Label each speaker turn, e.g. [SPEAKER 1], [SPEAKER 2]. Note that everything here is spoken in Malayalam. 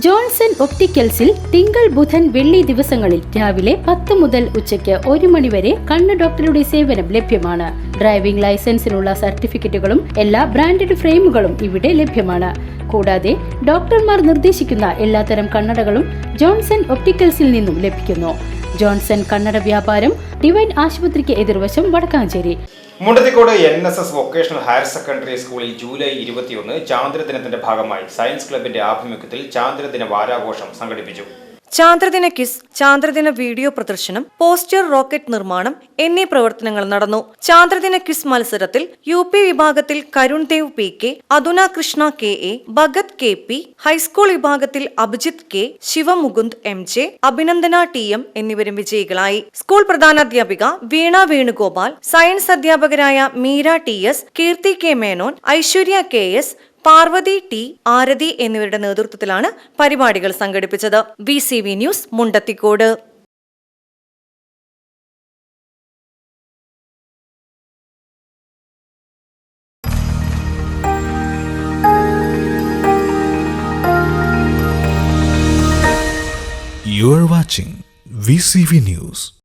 [SPEAKER 1] ജോൺസൺ ഒപ്റ്റിക്കൽസിൽ തിങ്കൾ ബുധൻ വെള്ളി ദിവസങ്ങളിൽ രാവിലെ പത്ത് മുതൽ ഉച്ചയ്ക്ക് ഒരു മണിവരെ കണ്ണ് ഡോക്ടറുടെ സേവനം ലഭ്യമാണ്. ഡ്രൈവിംഗ് ലൈസൻസിനുള്ള സർട്ടിഫിക്കറ്റുകളും എല്ലാ ബ്രാൻഡഡ് ഫ്രെയിമുകളും ഇവിടെ ലഭ്യമാണ്. കൂടാതെ ഡോക്ടർമാർ നിർദ്ദേശിക്കുന്ന എല്ലാത്തരം കണ്ണടകളും ജോൺസൺ ഒപ്റ്റിക്കൽസിൽ നിന്നും ലഭിക്കുന്നു. ജോൺസൺ കണ്ണട വ്യാപാരം ഡിവൈൻ ആശുപത്രിക്ക് എതിർവശം Vadakkanchery.
[SPEAKER 2] Mundathikode N S S vocational higher secondary സ്കൂളിൽ ജൂലൈ ഇരുപത്തിയൊന്ന് ചാന്ദ്രദിനത്തിന്റെ ഭാഗമായി സയൻസ് ക്ലബിന്റെ ആഭിമുഖ്യത്തിൽ ചാന്ദ്രദിന വാരാഘോഷം സംഘടിപ്പിച്ചു.
[SPEAKER 3] ചാന്ദ്രദിന കിസ് ചാന്ദ്രദിന വീഡിയോ പ്രദർശനം പോസ്റ്റർ റോക്കറ്റ് നിർമ്മാണം എന്നീ പ്രവർത്തനങ്ങൾ നടന്നു. ചാന്ദ്രദിന കിസ് മത്സരത്തിൽ യു പി വിഭാഗത്തിൽ Karun Dev P K Athuna Krishna K A Bhagath K P high school വിഭാഗത്തിൽ Abhijith K Shivamukund M J Abhinandana T M എന്നിവരും വിജയികളായി. സ്കൂൾ പ്രധാനാധ്യാപിക വീണ വേണുഗോപാൽ സയൻസ് അധ്യാപകരായ Meera T S Keerthi K Menon Aishwarya K S Parvathy T Arathi എന്നിവരുടെ നേതൃത്വത്തിലാണ് പരിപാടികൾ സംഘടിപ്പിച്ചത് വി ന്യൂസ് മുണ്ടത്തിക്കോട്.